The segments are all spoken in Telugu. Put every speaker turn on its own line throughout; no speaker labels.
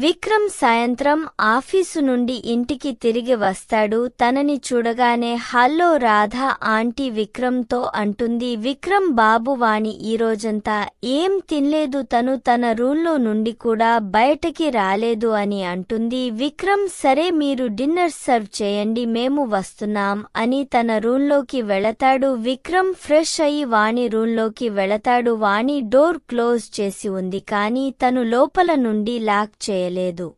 విక్రమ్ సాయంత్రం ఆఫీసు నుండి ఇంటికి తిరిగి వస్తాడు. తనని చూడగానే హల్లో రాధ ఆంటీ విక్రమ్తో అంటుంది. విక్రమ్ బాబు వాణి ఈ రోజంతా ఏం తినలేదు. తను తన రూంలో నుండి కూడా బయటకి రాలేదు అని అంటుంది. విక్రమ్ సరే మీరు డిన్నర్ సర్వ్ చేయండి. మేము వస్తున్నాం అని తన రూంలోకి వెళతాడు. విక్రమ్ ఫ్రెష్ అయి వాణి రూంలోకి వెళతాడు. వాణి డోర్ క్లోజ్ చేసి ఉంది. కానీ తను లోపల నుండి లాక్ చేయలేదు.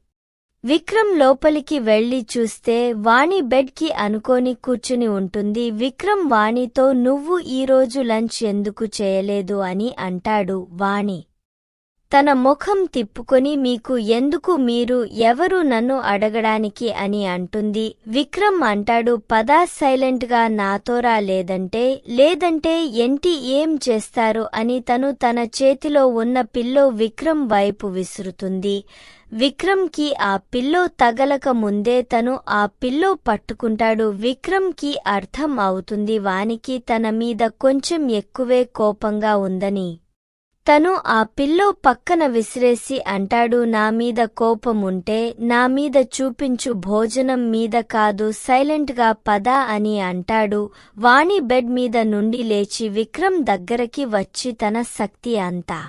విక్రమ్ లోపలికి వెళ్ళి చూస్తే వాణి బెడ్కి అనుకోని కూర్చుని ఉంటుంది. విక్రమ్ వాణితో నువ్వు ఈరోజు లంచ్ ఎందుకు చేయలేదు? అని అంటాడు వాణి. తన ముఖం తిప్పుకొని మీకు ఎందుకు మీరు ఎవరు నన్ను అడగడానికి? అని అంటుంది. విక్రమ్ అంటాడు పదా సైలెంట్గా నాతోరా లేదంటే లేదంటే ఎంటి ఏం చేస్తారు? అని తను తన చేతిలో ఉన్న పిల్లో విక్రమ్ వైపు విసురుతుంది. విక్రమ్కి ఆ పిల్లో తగలక ముందే తను ఆ పిల్లో పట్టుకుంటాడు. విక్రమ్కి అర్థం అవుతుంది వానికి తన మీద కొంచెం ఎక్కువే కోపంగా ఉందని. తను ఆ పిల్లో పక్కన విసిరేసి అంటాడు నా మీద కోపముంటే నా మీద చూపించు భోజనం మీద కాదు సైలెంట్గా పద అని అంటాడు. వాణి బెడ్ మీద నుండి లేచి విక్రమ్ దగ్గరకి వచ్చి తన శక్తి అంతా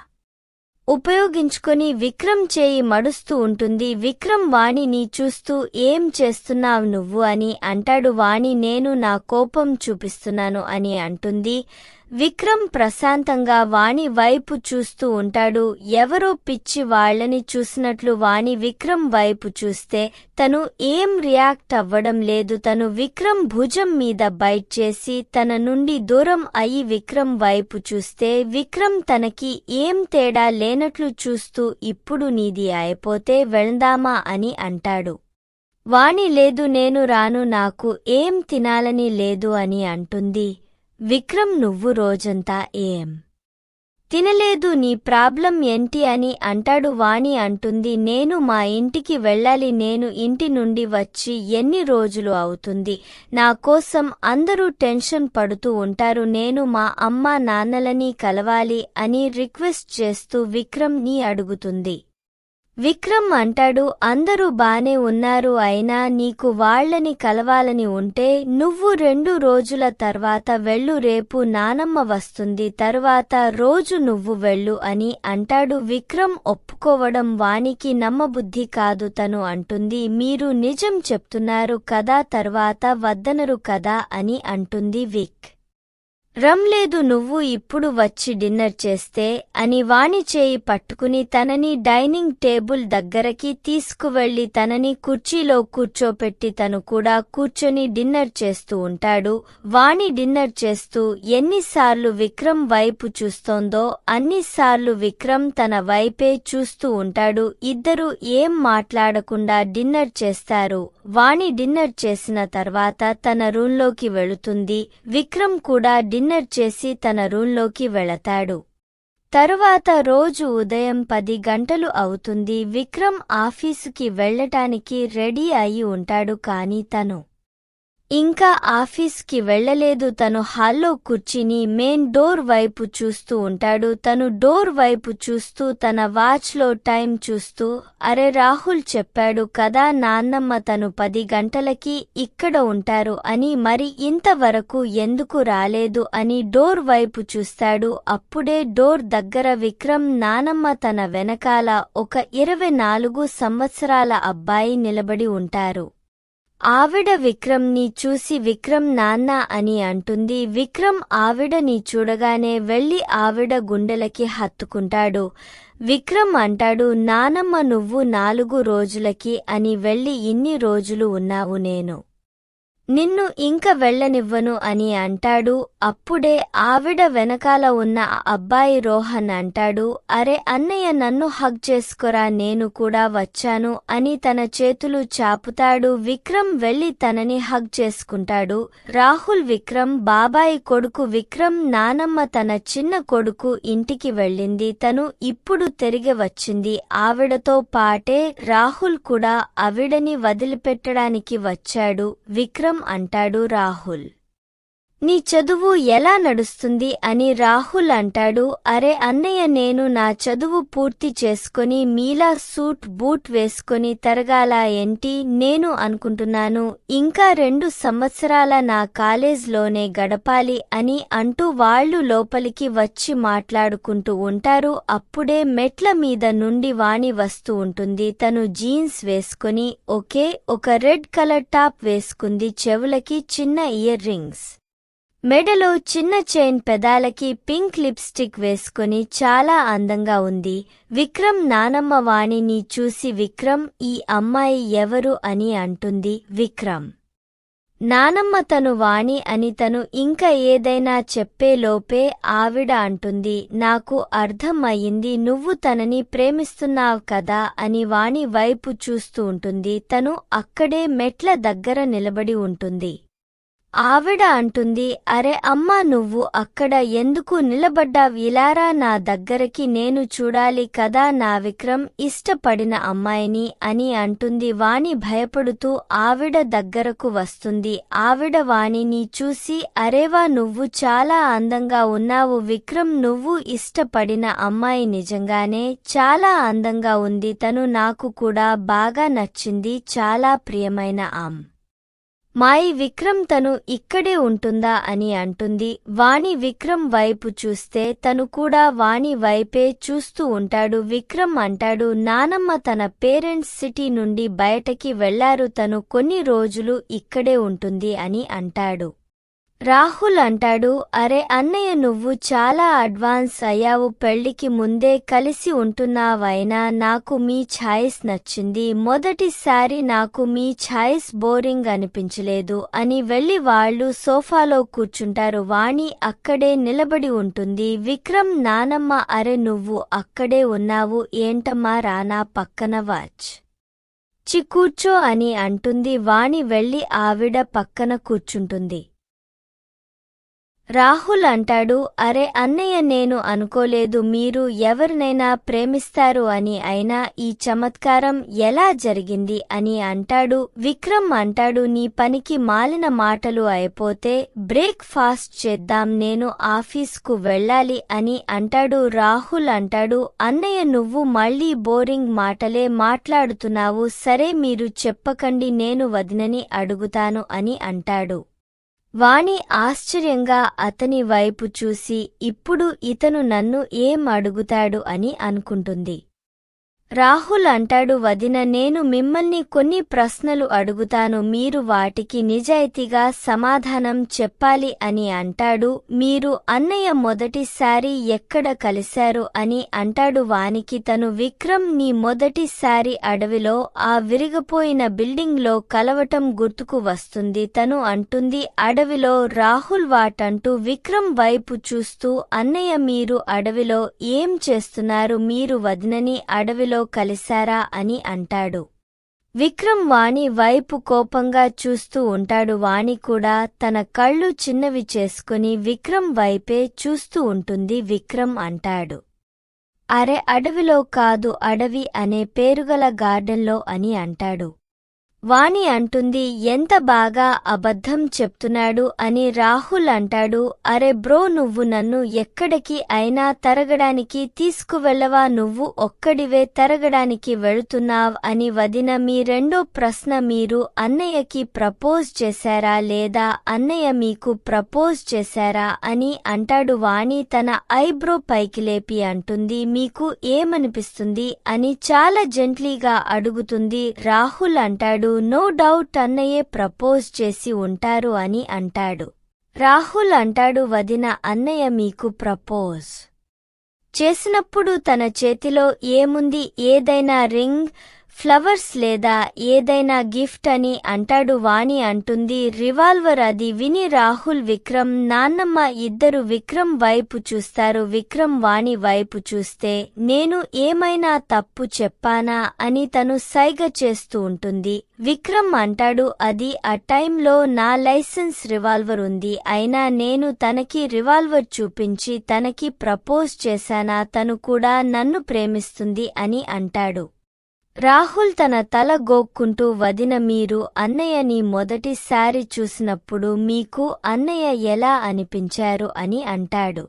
ఉపయోగించుకొని విక్రమ్ చేయి మడుస్తూ ఉంటుంది. విక్రమ్ వాణిని చూస్తూ ఏం చేస్తున్నావు నువ్వు? అని అంటాడు. వాణి నేను నా కోపం చూపిస్తున్నాను అని అంటుంది. విక్రమ్ ప్రశాంతంగా వాణి వైపు చూస్తూ ఉంటాడు. ఎవరో పిచ్చి వాళ్ళని చూసినట్లు వాణి విక్రమ్ వైపు చూస్తే తను ఏం రియాక్ట్ అవ్వడం లేదు. తను విక్రమ్ భుజం మీద బైట్ చేసి తన నుండి దూరం అయి విక్రమ్ వైపు చూస్తే విక్రమ్ తనకి ఏం తేడా లేనట్లు చూస్తూ ఇప్పుడు నీది అయిపోతే వెళ్దామా అని అంటాడు. వాణి లేదు నేను రాను నాకు ఏం తినాలని లేదు అని అంటుంది. విక్రమ్ నువ్వు రోజంతా ఏం? తినలేదు నీ ప్రాబ్లం ఏంటి అని అంటాడు వాణి అంటుంది. నేను మా ఇంటికి వెళ్ళాలి నేను ఇంటి నుండి వచ్చి ఎన్ని రోజులు అవుతుంది? నా కోసం అందరూ టెన్షన్ పడుతూ ఉంటారు. నేను మా అమ్మ నాన్నలని కలవాలి అని రిక్వెస్ట్ చేస్తూ విక్రమ్ని అడుగుతుంది. విక్రమ్ అంటాడు అందరూ బానే ఉన్నారు అయినా నీకు వాళ్ళని కలవాలని ఉంటే నువ్వు రెండు రోజుల తర్వాత వెళ్ళు రేపు నానమ్మ వస్తుంది తరువాత రోజు నువ్వు వెళ్ళు అని అంటాడు. విక్రమ్ ఒప్పుకోవడం వానికి నమ్మబుద్ధి కాదు తను అంటుంది మీరు నిజం చెప్తున్నారు కదా తర్వాత వద్దనరు కదా అని అంటుంది విక్. రంలేదు నువ్వు ఇప్పుడు వచ్చి డిన్నర్ చేస్తే అని వాణి చేయి పట్టుకుని తనని డైనింగ్ టేబుల్ దగ్గరకి తీసుకువెళ్ళి తనని కుర్చీలో కూర్చోపెట్టి తను కూడా కూర్చొని డిన్నర్ చేస్తూ ఉంటాడు. వాణి డిన్నర్ చేస్తూ ఎన్నిసార్లు విక్రమ్ వైపు చూస్తోందో అన్నిసార్లు విక్రమ్ తన వైపే చూస్తూ ఉంటాడు. ఇద్దరు ఏం మాట్లాడకుండా డిన్నర్ చేస్తారు. వాణి డిన్నర్ చేసిన తర్వాత తన రూంలోకి వెళుతుంది. విక్రమ్ కూడా డిన్నర్ డిన్నర్ చేసి తన రూంలోకి వెళతాడు. తరువాత రోజు ఉదయం పది గంటలు అవుతుంది. విక్రమ్ ఆఫీసుకి వెళ్ళటానికి రెడీ అయి ఉంటాడు కాని తను ఇంకా ఆఫీస్కి వెళ్ళలేదు తను హాల్లో కూర్చిని మెయిన్ డోర్ వైపు చూస్తూ ఉంటాడు. తను డోర్ వైపు చూస్తూ తన వాచ్లో టైం చూస్తూ అరే రాహుల్ చెప్పాడు కదా నాన్నమ్మ తను పది గంటలకి ఇక్కడ ఉంటారు అని మరి ఇంతవరకు ఎందుకు రాలేదు? అని డోర్ వైపు చూస్తాడు. అప్పుడే డోర్ దగ్గర విక్రమ్ నానమ్మ తన వెనకాల ఒక ఇరవై నాలుగు సంవత్సరాల అబ్బాయి నిలబడి ఉంటారు. ఆవిడ విక్రమ్ని చూసి విక్రమ్ నాన్న అని అంటుంది. విక్రమ్ ఆవిడని చూడగానే వెళ్ళి ఆవిడ గుండెలకి హత్తుకుంటాడు. విక్రమ్ అంటాడు నానమ్మ నువ్వు నాలుగు రోజులకి అని వెళ్ళి ఇన్ని రోజులు ఉన్నావు నేను. నిన్ను ఇంక వెళ్ళనివ్వను అని అంటాడు. అప్పుడే ఆవిడ వెనకాల ఉన్న అబ్బాయి రోహన్ అంటాడు అరే అన్నయ్య నన్ను హగ్ చేసుకురా నేను కూడా వచ్చాను అని తన చేతులు చాపుతాడు. విక్రమ్ వెళ్ళి తనని హగ్ చేసుకుంటాడు. రాహుల్ విక్రమ్ బాబాయి కొడుకు విక్రమ్ నానమ్మ తన చిన్న కొడుకు ఇంటికి వెళ్ళింది. తను ఇప్పుడు తిరిగి వచ్చింది. ఆవిడతో పాటే రాహుల్ కూడా ఆవిడని వదిలిపెట్టడానికి వచ్చాడు. విక్రమ్ అంటాడు రాహుల్. నీ చదువు ఎలా నడుస్తుంది అని రాహుల్ అంటాడు. అరే అన్నయ్య నేను నా చదువు పూర్తి చేసుకొని మీలా సూట్ బూట్ వేసుకుని తరగాల ఏంటి? నేను అనుకుంటున్నాను. ఇంకా రెండు సంవత్సరాల నా కాలేజ్లోనే గడపాలి అని అంటూ వాళ్ళు లోపలికి వచ్చి మాట్లాడుకుంటూ ఉంటారు. అప్పుడే మెట్ల మీద నుండి వాణి వస్తూ ఉంటుంది. తను జీన్స్ వేసుకుని ఒకే ఒక రెడ్ కలర్ టాప్ వేసుకుంది. చెవులకి చిన్న ఇయర్ రింగ్స్. మెడలో చిన్న చైన్ పెదాలకి పింక్ లిప్స్టిక్ వేసుకొని చాలా అందంగా ఉంది. విక్రమ్ నానమ్మ వాణిని చూసి విక్రమ్ ఈ అమ్మాయి ఎవరు అని అంటుంది విక్రమ్. నానమ్మ తను వాణి అని తను ఇంకా ఏదైనా చెప్పేలోపే ఆవిడ అంటుంది నాకు అర్థం అయింది నువ్వు తనని ప్రేమిస్తున్నావు కదా అని వాణి వైపు చూస్తూ ఉంటుంది తను అక్కడే మెట్ల దగ్గర నిలబడి ఉంటుంది. ఆవిడ అంటుంది అరే అమ్మా నువ్వు అక్కడ ఎందుకు నిలబడ్డావ్? ఇలారా నా దగ్గరకి నేను చూడాలి కదా నా విక్రమ్ ఇష్టపడిన అమ్మాయిని అని అంటుంది. వాణి భయపడుతూ ఆవిడ దగ్గరకు వస్తుంది. ఆవిడ వాణిని చూసి అరేవా నువ్వు చాలా అందంగా ఉన్నావు. విక్రమ్ నువ్వు ఇష్టపడిన అమ్మాయి నిజంగానే చాలా అందంగా ఉంది. తను నాకు కూడా బాగా నచ్చింది. చాలా ప్రియమైన ఆమ్. మాయి విక్రమ్ తను ఇక్కడే ఉంటుందా అని అంటుంది. వాణి విక్రమ్ వైపు చూస్తే తను కూడా వాణి వైపే చూస్తూ ఉంటాడు. విక్రమ్ అంటాడు నానమ్మ తన పేరెంట్స్ సిటీ నుండి బయటకి వెళ్ళారు. తను కొన్ని రోజులు ఇక్కడే ఉంటుంది అని అంటాడు. రాహుల్ అంటాడు అరే అన్నయ్య నువ్వు చాలా అడ్వాన్స్ అయ్యావు. పెళ్ళికి ముందే కలిసి ఉంటున్నావైనా నాకు మీ ఛాయిస్ నచ్చింది. మొదటిసారి నాకు మీ ఛాయిస్ బోరింగ్ అనిపించలేదు అని వెళ్ళి వాళ్ళు సోఫాలో కూర్చుంటారు. వాణి అక్కడే నిలబడి ఉంటుంది. విక్రమ్ నానమ్మ అరే నువ్వు అక్కడే ఉన్నావు. ఏంటమ్మా రానా పక్కన వాచ్. చి కూర్చో అని అంటుంది. వాణి వెళ్ళి ఆవిడ పక్కన కూర్చుంటుంది. రాహుల్ అంటాడు అరే అన్నయ్య నేను అనుకోలేదు. మీరు ఎవరినైనా ప్రేమిస్తారు అని అయినా ఈ చమత్కారం ఎలా జరిగింది అని అంటాడు విక్రమ్ అంటాడు నీ పనికి మాలిన మాటలు అయిపోతే బ్రేక్ ఫాస్ట్ చేద్దాం నేను ఆఫీస్కు వెళ్ళాలి అని అంటాడు రాహుల్ అంటాడు అన్నయ్య నువ్వు మళ్ళీ బోరింగ్ మాటలే మాట్లాడుతున్నావు. సరే మీరు చెప్పకండి నేను వదినని అడుగుతాను అని అంటాడు. వాణి ఆశ్చర్యంగా అతని వైపు చూసి ఇప్పుడు ఇతను నన్ను ఏం అడుగుతాడు అని అనుకుంటుంది. రాహుల్ అంటాడు వదిన నేను మిమ్మల్ని కొన్ని ప్రశ్నలు అడుగుతాను మీరు వాటికి నిజాయితీగా సమాధానం చెప్పాలి అని అంటాడు. మీరు అన్నయ్య మొదటిసారి ఎక్కడ కలిశారు అని అంటాడు వానికి. తను విక్రమ్ నీ మొదటిసారి అడవిలో ఆ విరిగిపోయిన బిల్డింగ్లో కలవటం గుర్తుకు వస్తుంది. తను అంటుంది అడవిలో రాహుల్ వాటంటూ విక్రమ్ వైపు చూస్తూ అన్నయ్య మీరు అడవిలో ఏం చేస్తున్నారు? మీరు వదినని అడవిలో కలిశారా అని అంటాడు. విక్రమ్ వాణి వైపు కోపంగా చూస్తూ ఉంటాడు. వాణి కూడా తన కళ్ళు చిన్నవి చేసుకుని విక్రమ్ వైపే చూస్తూ ఉంటుంది. విక్రమ్ అంటాడు. అరే అడవిలో కాదు అడవి అనే పేరుగల గార్డెన్లో అని అంటాడు. వాణి అంటుంది ఎంత బాగా అబద్ధం చెప్తున్నాడు అని రాహుల్ అంటాడు. అరే బ్రో నువ్వు నన్ను ఎక్కడికి అయినా తరగడానికి తీసుకువెళ్ళవా? నువ్వు ఒక్కడివే తరగడానికి వెళుతున్నావ్ అని వదిన మీ రెండో ప్రశ్న మీరు అన్నయ్యకి ప్రపోజ్ చేశారా లేదా? అన్నయ్య మీకు ప్రపోజ్ చేశారా అని అంటాడు వాణి. తన ఐబ్రో పైకి లేపి అంటుంది మీకు ఏమనిపిస్తుంది? అని చాలా జెంట్లీగా అడుగుతుంది రాహుల్ అంటాడు. నో డౌట్ అన్నయ్యే ప్రపోజ్ చేసి ఉంటారు అని అంటాడు. రాహుల్ అంటాడు వదిన అన్నయ్య మీకు ప్రపోజ్ చేసినప్పుడు తన చేతిలో ఏముంది? ఏదైనా రింగ్ ఫ్లవర్స్ లేదా ఏదైనా గిఫ్ట్ అని అంటాడు వాణి అంటుంది. రివాల్వర్ అది విని రాహుల్ విక్రమ్ నాన్నమ్మ ఇద్దరు విక్రమ్ వైపు చూస్తారు. విక్రమ్ వాణి వైపు చూస్తే నేను ఏమైనా తప్పు చెప్పానా అని తను సైగ చేస్తూ ఉంటుంది. విక్రమ్ అంటాడు అది ఆ టైంలో నా లైసెన్స్ రివాల్వర్ ఉంది. అయినా నేను తనకి రివాల్వర్ చూపించి తనకి ప్రపోజ్ చేశానా తను కూడా నన్ను ప్రేమిస్తుంది అని అంటాడు. రాహుల్ తన తల గోక్కుంటూ వదిన మీరు అన్నయ్యని మొదటిసారి చూసినప్పుడు మీకు అన్నయ్య ఎలా అనిపించారు? అని అంటాడు.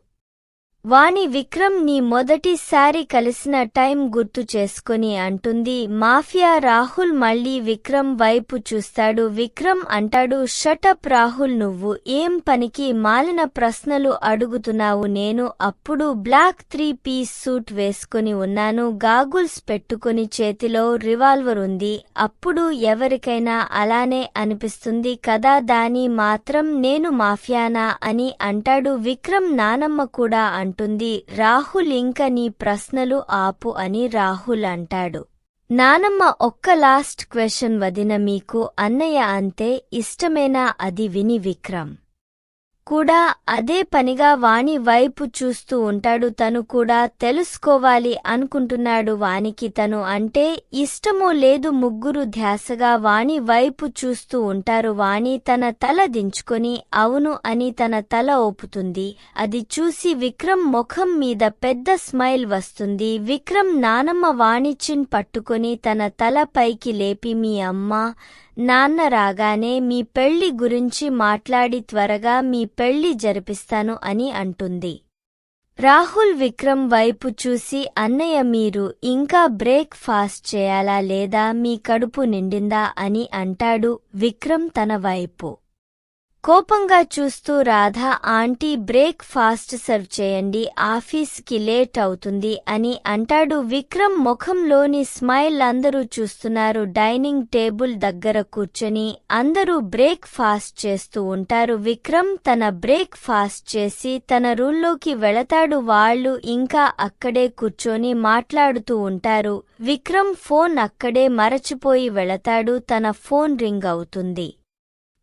వాణి విక్రమ్ నీ మొదటిసారి కలిసిన టైం గుర్తు చేసుకుని అంటుంది మాఫియా రాహుల్ మళ్ళీ విక్రమ్ వైపు చూస్తాడు. విక్రమ్ అంటాడు షటప్ రాహుల్ నువ్వు ఏం పనికి మాలిన ప్రశ్నలు అడుగుతున్నావు? నేను అప్పుడు బ్లాక్ త్రీ పీస్ సూట్ వేసుకుని ఉన్నాను. గాగుల్స్ పెట్టుకుని చేతిలో రివాల్వర్ ఉంది. అప్పుడు ఎవరికైనా అలానే అనిపిస్తుంది కదా? దాని మాత్రం నేను మాఫియానా అని అంటాడు. విక్రమ్ నానమ్మ కూడా అంటుంది రాహుల్ ఇంక నీ ప్రశ్నలు ఆపు అని రాహుల్ అంటాడు. నానమ్మ ఒక్క లాస్ట్ క్వశ్చన్ వదిన మీకు అన్నయ్య అంతే ఇష్టమేనా అది విని విక్రమ్. కూడా అదే పనిగా వాణి వైపు చూస్తూ ఉంటాడు. తను కూడా తెలుసుకోవాలి అనుకుంటున్నాడు వానికి తను అంటే ఇష్టమో లేదు ముగ్గురు ధ్యాసగా వాణి వైపు చూస్తూ ఉంటారు. వాణి తన తల దించుకొని అవును అని తన తల ఓపుతుంది అది చూసి విక్రమ్ ముఖం మీద పెద్ద స్మైల్ వస్తుంది. విక్రమ్ నానమ్మ వాణి చిన్ పట్టుకొని తన తల పైకి లేపి మీ అమ్మ నాన్న రాగానే మీ పెళ్ళి గురించి మాట్లాడి త్వరగా మీ పెళ్ళి జరిపిస్తాను అని అంటుంది. రాహుల్ విక్రమ్ వైపు చూసి అన్నయ్య మీరు ఇంకా బ్రేక్ ఫాస్ట్ చేయాలా లేదా మీ కడుపు నిండిందా? అని అంటాడు విక్రమ్ తన వైపు. కోపంగా చూస్తూ Radha aunty breakfast serve చేయండి ఆఫీస్కి లేట్ అవుతుంది అని అంటాడు విక్రమ్ ముఖంలోని స్మైల్ అందరూ చూస్తున్నారు. డైనింగ్ టేబుల్ దగ్గర కూర్చొని అందరూ బ్రేక్ ఫాస్ట్ చేస్తూ ఉంటారు. విక్రమ్ తన బ్రేక్ ఫాస్ట్ చేసి తన రూల్లోకి వెళతాడు. వాళ్ళు ఇంకా అక్కడే కూర్చొని మాట్లాడుతూ ఉంటారు. విక్రమ్ ఫోన్ అక్కడే మరచిపోయి వెళతాడు. తన ఫోన్ రింగ్ అవుతుంది.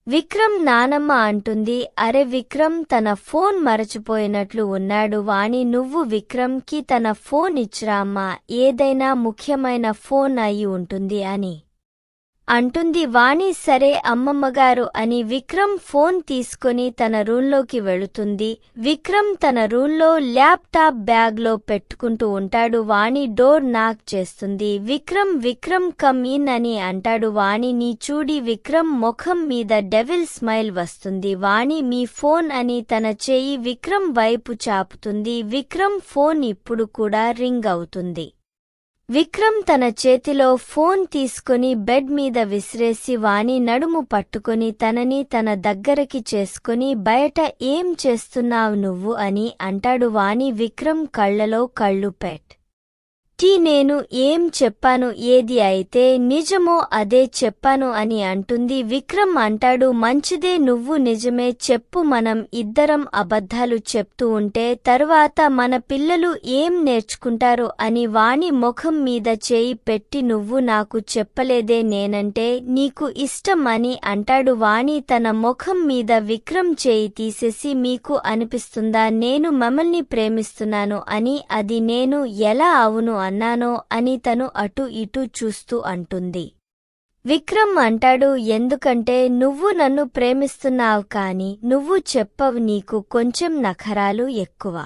విక్రమ్ నానమ్మ అంటుంది అరే విక్రమ్ తన ఫోన్ మరచిపోయినట్లు ఉన్నాడు. వాణి నువ్వు విక్రమ్కి తన ఫోన్ ఇచ్చిరామ్మా ఏదైనా ముఖ్యమైన ఫోన్ అయి ఉంటుంది అని. అంటుంది వాణి సరే అమ్మమ్మగారు అని విక్రమ్ ఫోన్ తీసుకొని తన రూంలోకి వెళుతుంది. విక్రమ్ తన రూంలో ల్యాప్టాప్ బ్యాగ్లో పెట్టుకుంటూ ఉంటాడు. వాణి డోర్ నాక్ చేస్తుంది. విక్రమ్ విక్రమ్ కమ్ ఇన్ అని అంటాడు వాణి. నీ చూడి విక్రమ్ ముఖం మీద డెవిల్ స్మైల్ వస్తుంది. వాణి మీ ఫోన్ అని తన చేయి విక్రమ్ వైపు చాపుతుంది. విక్రమ్ ఫోన్ ఇప్పుడు కూడా రింగ్ అవుతుంది. విక్రమ్ తన చేతిలో ఫోన్ తీసుకొని బెడ్ మీద విసిరేసి వాణి నడుము పట్టుకుని తనని తన దగ్గరకి చేసుకుని బయట ఏం చేస్తున్నావు నువ్వు? అని అంటాడు వాణి విక్రమ్ కళ్ళలో కళ్ళు పెట్. టీ నేను ఏం చెప్పాను? ఏది అయితే నిజమో అదే చెప్పాను అని అంటుంది విక్రమ్ అంటాడు మంచిదే నువ్వు నిజమే చెప్పు మనం ఇద్దరం అబద్ధాలు చెప్తూ ఉంటే తర్వాత మన పిల్లలు ఏం నేర్చుకుంటారు అని వాణి ముఖం మీద చేయి పెట్టి నువ్వు నాకు చెప్పలేదే నేనంటే నీకు ఇష్టం అని అంటాడు వాణి. తన ముఖం మీద విక్రమ్ చేయి తీసేసి మీకు అనిపిస్తుందా? నేను మమ్మల్ని ప్రేమిస్తున్నాను అని అది నేను ఎలా అవును అన్నానో అని తను అటు ఇటు చూస్తూ అంటుంది. విక్రమ్ అంటాడు ఎందుకంటే నువ్వు నన్ను ప్రేమిస్తున్నావు కాని నువ్వు చెప్పవు నీకు కొంచెం నఖరాలు ఎక్కువ.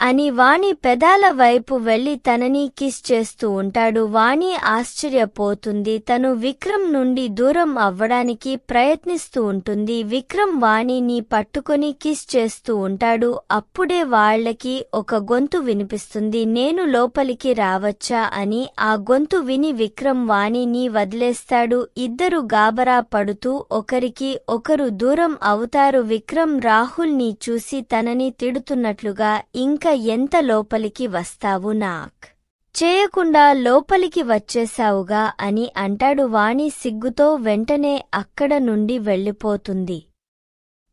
అని వాణి పెదాల వైపు వెళ్ళి తనని కిస్ చేస్తూ ఉంటాడు. వాణి ఆశ్చర్యపోతుంది. తను విక్రమ్ నుండి దూరం అవ్వడానికి ప్రయత్నిస్తూ ఉంటుంది. విక్రమ్ వాణిని పట్టుకొని కిస్ చేస్తూ ఉంటాడు. అప్పుడే వాళ్ళకి ఒక గొంతు వినిపిస్తుంది. నేను లోపలికి రావచ్చా అని ఆ గొంతు విని విక్రమ్ వాణిని వదిలేస్తాడు. ఇద్దరు గాబరా పడుతూ ఒకరికి ఒకరు దూరం అవుతారు. విక్రమ్ రాహుల్ని చూసి తనని తిడుతున్నట్లుగా ఇంకా ఎంత లోపలికి వస్తావు నాక్? చేయకుండా లోపలికి వచ్చేశావుగా అని అంటాడు వాణి సిగ్గుతో వెంటనే అక్కడ నుండి వెళ్ళిపోతుంది.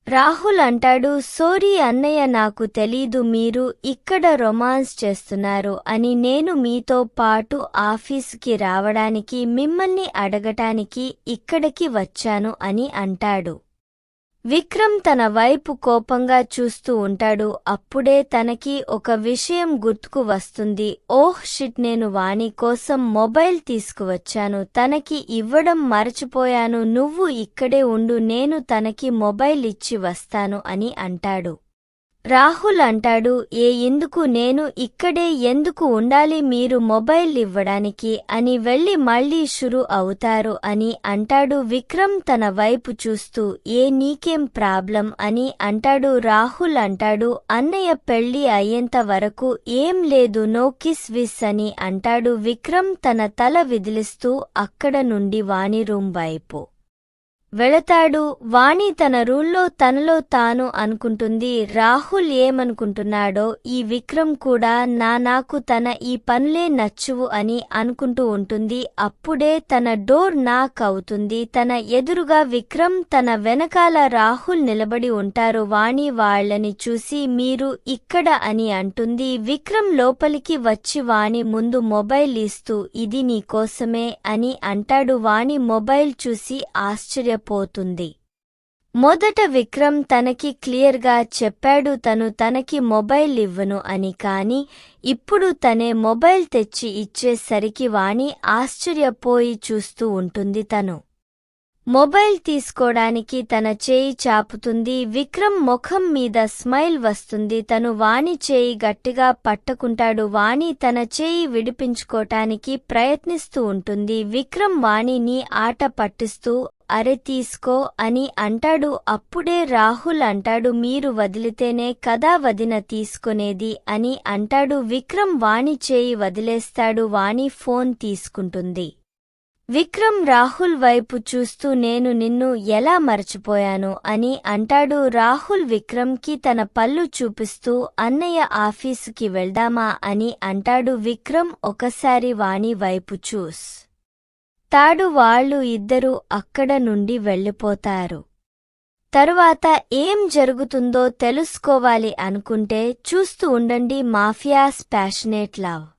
రాహుల్ అంటాడు సోరీ అన్నయ్య నాకు తెలీదు మీరు ఇక్కడ రొమాన్స్ చేస్తున్నారు అని నేను మీతో పాటు ఆఫీసుకి రావడానికి మిమ్మల్ని అడగటానికి ఇక్కడికి వచ్చాను అని అంటాడు. విక్రమ్ తన వైపు కోపంగా చూస్తూ ఉంటాడు. అప్పుడే తనకి ఒక విషయం గుర్తుకు వస్తుంది. ఓహ్ షిట్ నేను వాణి కోసం మొబైల్ తీసుకువచ్చాను. తనకి ఇవ్వడం మరచిపోయాను. నువ్వు ఇక్కడే ఉండు నేను తనకి మొబైల్ ఇచ్చి వస్తాను అని అంటాడు. రాహుల్ అంటాడు ఏ ఎందుకు నేను ఇక్కడే ఎందుకు ఉండాలి మీరు మొబైల్ ఇవ్వడానికి అని వెళ్ళి మళ్ళీ షురు అవుతారు అని అంటాడు విక్రమ్ తన వైపు చూస్తూ ఏ నీకేం ప్రాబ్లం అని అంటాడు రాహుల్ అంటాడు అన్నయ్య పెళ్ళి అయ్యేంత వరకు ఏం లేదు నో కిస్ విస్ అని అంటాడు విక్రమ్ తన తల విదిలిస్తూ అక్కడ నుండి వాణి రూమ్ వైపు. వెళతాడు. వాణి తన రూల్లో తనలో తాను అనుకుంటుంది. రాహుల్ ఏమనుకుంటున్నాడో ఈ విక్రమ్ కూడా నా నాకు తన ఈ పనులే నచ్చువు అని అనుకుంటూ ఉంటుంది. అప్పుడే తన డోర్ నాక్ అవుతుంది. తన ఎదురుగా విక్రమ్ తన వెనకాల రాహుల్ నిలబడి ఉంటారు. వాణి వాళ్ళని చూసి మీరు ఇక్కడ అని అంటుంది. విక్రమ్ లోపలికి వచ్చి వాణి ముందు మొబైల్ ఇస్తూ ఇది నీకోసమే అని అంటాడు. వాణి మొబైల్ చూసి ఆశ్చర్యపోతుంది మొదట విక్రమ్ తనకి క్లియర్గా చెప్పాడు తను తనకి మొబైల్ ఇవ్వను అని. కాని ఇప్పుడు తనే మొబైల్ తెచ్చి ఇచ్చేసరికి వాణి ఆశ్చర్యపోయి చూస్తూ ఉంటుంది తను. మొబైల్ తీసుకోడానికి తన చేయి చాపుతుంది విక్రమ్ ముఖం మీద స్మైల్ వస్తుంది తను వాణి చేయి గట్టిగా పట్టుకుంటాడు వాణి తన చేయి విడిపించుకోటానికి ప్రయత్నిస్తూ ఉంటుంది విక్రమ్ వాణిని ఆట పట్టిస్తూ అరే తీసుకో అని అంటాడు. అప్పుడే రాహుల్ అంటాడు మీరు వదిలితేనే కదా వదిన తీసుకునేది అని అంటాడు. విక్రమ్ వాణి చేయి వదిలేస్తాడు. వాణి ఫోన్ తీసుకుంటుంది. విక్రమ్ రాహుల్ వైపు చూస్తూ నేను నిన్ను ఎలా మర్చిపోయాను అని అంటాడు. రాహుల్ విక్రమ్కి తన పళ్ళు చూపిస్తూ అన్నయ్య ఆఫీసుకి వెళ్దామా అని అంటాడు. విక్రమ్ ఒకసారి వాణి వైపు చూస్ తాడు వాళ్ళు ఇద్దరూ అక్కడ నుండి వెళ్ళిపోతారు. తరువాత ఏం జరుగుతుందో తెలుసుకోవాలి అనుకుంటే చూస్తూ ఉండండి మాఫియాస్ ప్యాషనేట్ లవ్.